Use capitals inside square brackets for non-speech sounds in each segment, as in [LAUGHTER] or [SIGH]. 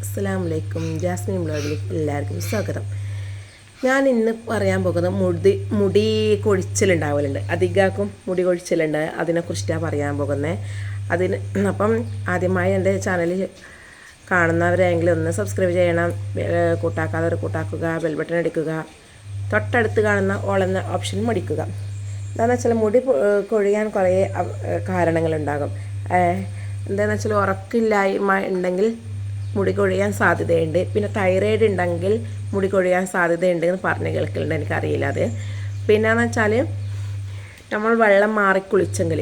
അസ്സാം വലൈക്കും ജാസ്മിൻ ബ്ലോഗിലേക്ക് എല്ലാവർക്കും സ്വാഗതം. ഞാൻ ഇന്ന് പറയാൻ പോകുന്നത് മുടി മുടി കൊഴിച്ചിലുണ്ടാവലുണ്ട്. അധികാക്കും മുടി കൊഴിച്ചിലുണ്ട്. അതിനെക്കുറിച്ചിട്ടാണ് പറയാൻ പോകുന്നത്. അതിന് [CLEARS THROAT] അപ്പം ആദ്യമായി എന്റെ ചാനൽ കാണുന്നവരെങ്കിലും ഒന്ന് സബ്സ്ക്രൈബ് ചെയ്യണം. കൂട്ടാക്കാതെ ഒരു കൂട്ടാക്കുക ബെൽബട്ടൺ അടിക്കുക തൊട്ടടുത്ത് കാണുന്ന ഓളെന്ന ഓപ്ഷൻ മടിക്കുക. എന്താണെന്ന് വെച്ചാൽ മുടി കൊഴിയാൻ കുറേ കാരണങ്ങളുണ്ടാകും. എന്താണെന്ന് വെച്ചാൽ ഉറക്കില്ലായ്മ ഉണ്ടെങ്കിൽ മുടി കൊഴിയാൻ സാധ്യതയുണ്ട്. പിന്നെ തൈറോയിഡ് ഉണ്ടെങ്കിൽ മുടി കൊഴിയാൻ സാധ്യതയുണ്ട് എന്ന് പറഞ്ഞ് കേൾക്കലുണ്ട്. എനിക്കറിയില്ല അത്. പിന്നെന്ന് വെച്ചാൽ നമ്മൾ വെള്ളം മാറി കുളിച്ചെങ്കിൽ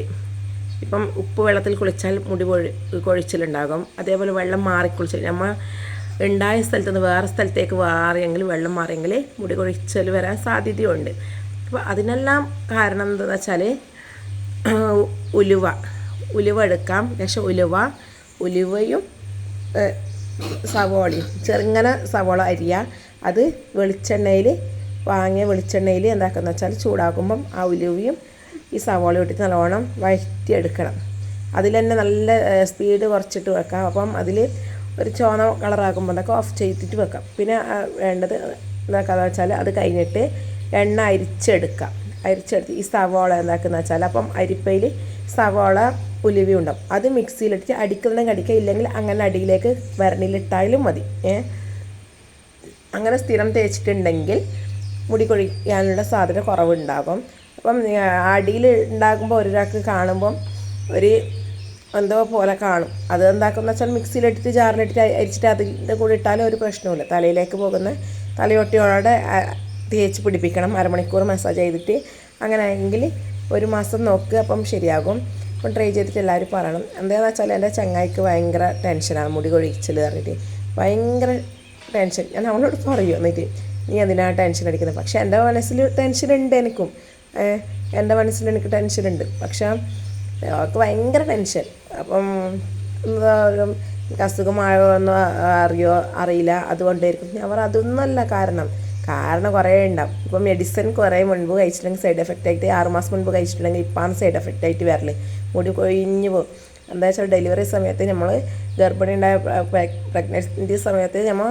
ഇപ്പം ഉപ്പ് വെള്ളത്തിൽ കുളിച്ചാൽ മുടി കൊഴി കൊഴിച്ചിലുണ്ടാകും. അതേപോലെ വെള്ളം മാറി കുളിച്ചാൽ നമ്മൾ ഉണ്ടായ സ്ഥലത്ത് നിന്ന് വേറെ സ്ഥലത്തേക്ക് മാറിയെങ്കിൽ വെള്ളം മാറിയെങ്കിൽ മുടി കൊഴിച്ചൽ വരാൻ സാധ്യതയുണ്ട്. അപ്പോൾ അതിനെല്ലാം കാരണം എന്താണെന്ന് വെച്ചാൽ ഉലുവ ഉലുവ എടുക്കാം. പക്ഷെ ഉലുവ ഉലുവയും സവോളയും. ചെറുങ്ങനെ സവോള അരിയ. അത് വെളിച്ചെണ്ണയിൽ വാങ്ങിയ വെളിച്ചെണ്ണയിൽ എന്താക്കുന്ന വെച്ചാൽ ചൂടാക്കുമ്പം ആ ഉലുവയും ഈ സവോള ഇട്ടിട്ട് നല്ലോണം വഴറ്റിയെടുക്കണം. അതിൽ തന്നെ നല്ല സ്പീഡ് കുറച്ചിട്ട് വെക്കാം. അപ്പം അതിൽ ഒരു ചോന കളറാകുമ്പോൾ അതൊക്കെ ഓഫ് ചെയ്തിട്ട് വെക്കാം. പിന്നെ വേണ്ടത് എന്താക്കാന്ന് വെച്ചാൽ അത് കഴിഞ്ഞിട്ട് എണ്ണ അരിച്ചെടുക്കാം. അരിച്ചെടുത്ത് ഈ സവോള എന്താക്കുന്ന വെച്ചാൽ അപ്പം അരിപ്പയിൽ സവോള ഉലുവി ഉണ്ടാവും. അത് മിക്സിയിലിട്ട് അടിക്കുന്നുണ്ടെങ്കിൽ അടിക്കുക ഇല്ലെങ്കിൽ അങ്ങനെ അടിയിലേക്ക് വരണിലിട്ടാലും മതി. അങ്ങനെ സ്ഥിരം തേച്ചിട്ടുണ്ടെങ്കിൽ മുടി കൊഴിക്കാനുള്ള സാധ്യത കുറവുണ്ടാകും. അപ്പം അടിയിൽ ഉണ്ടാകുമ്പോൾ ഒരാൾക്ക് കാണുമ്പം ഒരു എന്തോ പോലെ കാണും. അത് എന്താക്കുന്ന വെച്ചാൽ മിക്സിയിലിട്ടിട്ട് ജാറിലിട്ടിട്ട് അരിച്ചിട്ട് അതിന്റെ കൂടെ ഇട്ടാലും ഒരു പ്രശ്നമില്ല തലയിലേക്ക് പോകുന്ന തലയൊട്ടിയോടെ തേച്ച് പിടിപ്പിക്കണം. അരമണിക്കൂർ മസാജ് ചെയ്തിട്ട്. അങ്ങനെ ആണെങ്കിൽ ഒരു മാസം നോക്കുക അപ്പം ശരിയാകും. അപ്പം ട്രൈ ചെയ്തിട്ട് എല്ലാവരും പറയണം. എന്താണെന്ന് വെച്ചാൽ എന്റെ ചങ്ങായിക്ക് ഭയങ്കര ടെൻഷനാണ് മുടി കൊഴിച്ചിൽ പറഞ്ഞിട്ട്. ഭയങ്കര ടെൻഷൻ ഞാൻ അവളോട് പറയും എന്നിട്ട് നീ എന്തിനാണ് ടെൻഷൻ അടിക്കുന്നത് പക്ഷേ എന്റെ മനസ്സിൽ ടെൻഷൻ ഉണ്ട് എനിക്കും. എന്റെ മനസ്സിൽ എനിക്ക് ടെൻഷൻ ഉണ്ട്. പക്ഷേ അവൾക്ക് ഭയങ്കര ടെൻഷൻ അപ്പം എന്താ അസുഖമായോ എന്ന് അറിയോ അറിയില്ല. അതുകൊണ്ടായിരിക്കും. പറ അതൊന്നുമല്ല കാരണം. കാരണം കുറേ ഉണ്ടാവും. ഇപ്പം മെഡിസിൻ കുറേ മുൻപ് കഴിച്ചിട്ടുണ്ടെങ്കിൽ സൈഡ് എഫക്റ്റ് ആയിട്ട് ആറുമാസം മുൻപ് കഴിച്ചിട്ടുണ്ടെങ്കിൽ ഇപ്പാണ് സൈഡ് എഫക്റ്റ് ആയിട്ട് വരൽ. മുടി കൊഴിഞ്ഞു പോകും എന്താ വെച്ചാൽ ഡെലിവറി സമയത്ത് നമ്മൾ ഗർഭിണി ഉണ്ടായ പ്രഗ്നൻസി സമയത്ത് നമ്മൾ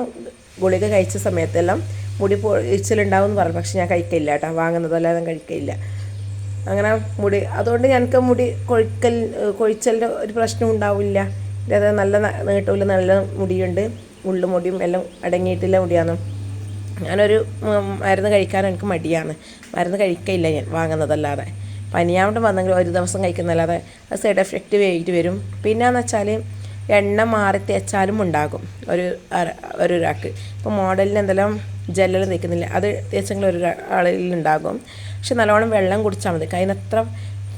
ഗുളിക കഴിച്ച സമയത്തെല്ലാം മുടി പൊഴിച്ചിലുണ്ടാവും എന്ന് പറഞ്ഞു പക്ഷെ ഞാൻ കഴിക്കില്ല കേട്ടോ. വാങ്ങുന്നതല്ലാതെ കഴിക്കില്ല അങ്ങനെ മുടി അതുകൊണ്ട് ഞങ്ങൾക്ക് മുടി കൊഴിക്കൽ കൊഴിച്ചലിന്റെ ഒരു പ്രശ്നം ഉണ്ടാവില്ല. അത് നല്ല നീട്ടമില്ല നല്ല മുടിയുണ്ട്. ഉള്ളു മുടിയും എല്ലാം അടങ്ങിയിട്ടില്ല മുടിയാണ്. ഞാനൊരു മരുന്ന് കഴിക്കാൻ എനിക്ക് മടിയാണ്. മരുന്ന് കഴിക്കില്ല ഞാൻ വാങ്ങുന്നതല്ലാതെ. പനിയാവണ്ട് വന്നെങ്കിൽ ഒരു ദിവസം കഴിക്കുന്നതല്ലാതെ അത് സൈഡ് എഫക്റ്റ് ആയിട്ട് വരും. പിന്നെയെന്ന് വെച്ചാൽ എണ്ണ മാറി തേച്ചാലും ഉണ്ടാകും. ഒരു ഒരു ഒരാൾക്ക്. ഇപ്പോൾ മോഡലിന് എന്തെല്ലാം ജെല്ലെല്ലാം നിൽക്കുന്നില്ല. അത് തേച്ചെങ്കിൽ ഒരു ആളിൽ ഉണ്ടാകും. പക്ഷെ നല്ലോണം വെള്ളം കുടിച്ചാൽ മതി. കഴിഞ്ഞത്ര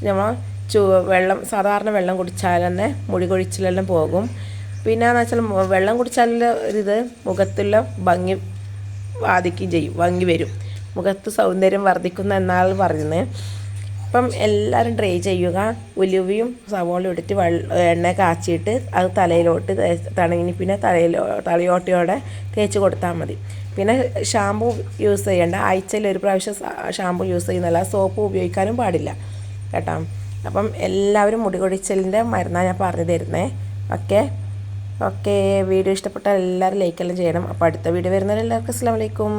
നമ്മൾ ചൂ വെള്ളം സാധാരണ വെള്ളം കുടിച്ചാൽ തന്നെ മുടി കൊഴിച്ചിലെല്ലാം പോകും. പിന്നെയെന്ന് വെച്ചാൽ വെള്ളം കുടിച്ചാലുള്ള ഒരിത് മുഖത്തുള്ള ഭംഗി ബാധിക്കുകയും ചെയ്യും വാങ്ങി വരും. മുഖത്ത് സൗന്ദര്യം വർദ്ധിക്കുന്ന എന്നാൾ പറയുന്നത് അപ്പം എല്ലാവരും ട്രൈ ചെയ്യുക. ഉലുവയും സവോളയും ഇട്ടിട്ട് വെള്ള എണ്ണ കാച്ചിയിട്ട് അത് തലയിലോട്ട് തണങ്ങി പിന്നെ തലയിലോ തലയോട്ടയോടെ തേച്ച് കൊടുത്താൽ മതി. പിന്നെ ഷാമ്പു യൂസ് ചെയ്യേണ്ട. ആഴ്ചയിൽ ഒരു പ്രാവശ്യം ഷാമ്പു യൂസ് ചെയ്യുന്നില്ല സോപ്പ് ഉപയോഗിക്കാനും പാടില്ല കേട്ടോ. അപ്പം എല്ലാവരും മുടി കൊടിച്ചലിന്റെ മരുന്നാണ് ഞാൻ പറഞ്ഞു തരുന്നത് ഓക്കെ. ഓക്കെ വീഡിയോ ഇഷ്ടപ്പെട്ടാൽ എല്ലാവരും ലൈക്കെല്ലാം ചെയ്യണം. അപ്പോൾ അടുത്ത വീഡിയോ വരുന്നവരെല്ലാവർക്കും അസ്സാം വലൈക്കും